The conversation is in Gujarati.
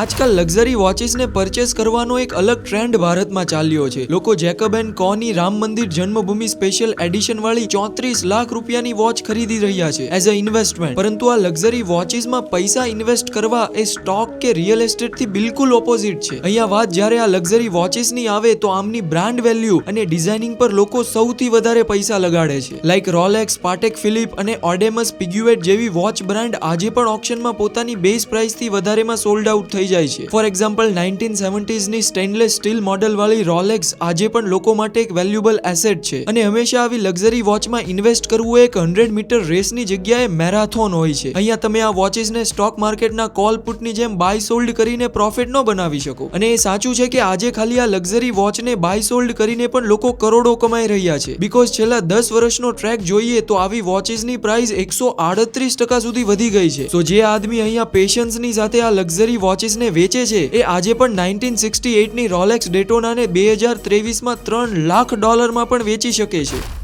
આજકાલ લક્ઝરી વોચિસને પરચેસ કરવાનો એક અલગ ટ્રેન્ડ ભારતમાં ચાલ્યો છે. લોકો જેકબ એન્ડ કોની રામ મંદિર જન્મભૂમિ સ્પેશિયલ એડિશન વાળી ચોત્રીસ લાખ રૂપિયાની વોચ ખરીદી રહ્યા છે એઝ અ ઇન્વેસ્ટમેન્ટ. પરંતુ આ લક્ઝરી વોચિસમાં પૈસા ઇન્વેસ્ટ કરવા એ સ્ટોક કે રિયલ એસ્ટેટથી બિલકુલ ઓપોઝિટ છે. અહીંયા વાત જ્યારે આ લક્ઝરી વોચિસની આવે તો આમની બ્રાન્ડ વેલ્યુ અને ડિઝાઇનિંગ પર લોકો સૌથી વધારે પૈસા લગાડે છે. લાઇક રોલેક્સ પાટેક ફિલિપ અને ઓડેમસ પિગ્યુએટ જેવી વોચ બ્રાન્ડ આજે પણ ઓપ્શનમાં પોતાની બેઝ પ્રાઇસથી વધારેમાં સોલ્ડ આઉટ થઈ જાય છે. ફોર એક્ઝામ્પલ નાઇન્ટીન સેવન્ટીઝની સ્ટેનલેસ સ્ટીલ મોડેલ વાળી રોલેક્સ આજે પણ લોકો માટે એક વેલ્યુબલ એસેટ છે. અને હંમેશા આવી લક્ઝરી વોચમાં ઇન્વેસ્ટ કરવું એક હંડ્રેડ મીટર રેસની જગ્યાએ મેરાથોન હોય છે. અહીંયા તમે આ વોચિસને સ્ટોક માર્કેટના કોલ પુટની જેમ બાય સોલ્ડ કરીને પ્રોફિટ ન બનાવી શકો. અને એ સાચું છે કે આજે ખાલી આ લક્ઝરી વોચને બાય સોલ્ડ કરીને પણ લોકો કરોડો કમાઈ રહ્યા છે. બીકોઝ છેલ્લા દસ વર્ષનો ટ્રેક જોઈએ તો આવી વોચિસની પ્રાઇસ એકસો આડત્રીસ ટકા સુધી વધી ગઈ છે. તો જે આદમી અહીંયા પેશન્સની સાથે આ લક્ઝરી વોચિસને વેચે છે. એ આજે પણ નાઇન્ટીન સિક્સટી એટની રોલેક્સ ડેટોનાને બે હજાર ત્રેવીસમાં ત્રણ લાખ ડોલરમાં પણ વેચી શકે છે.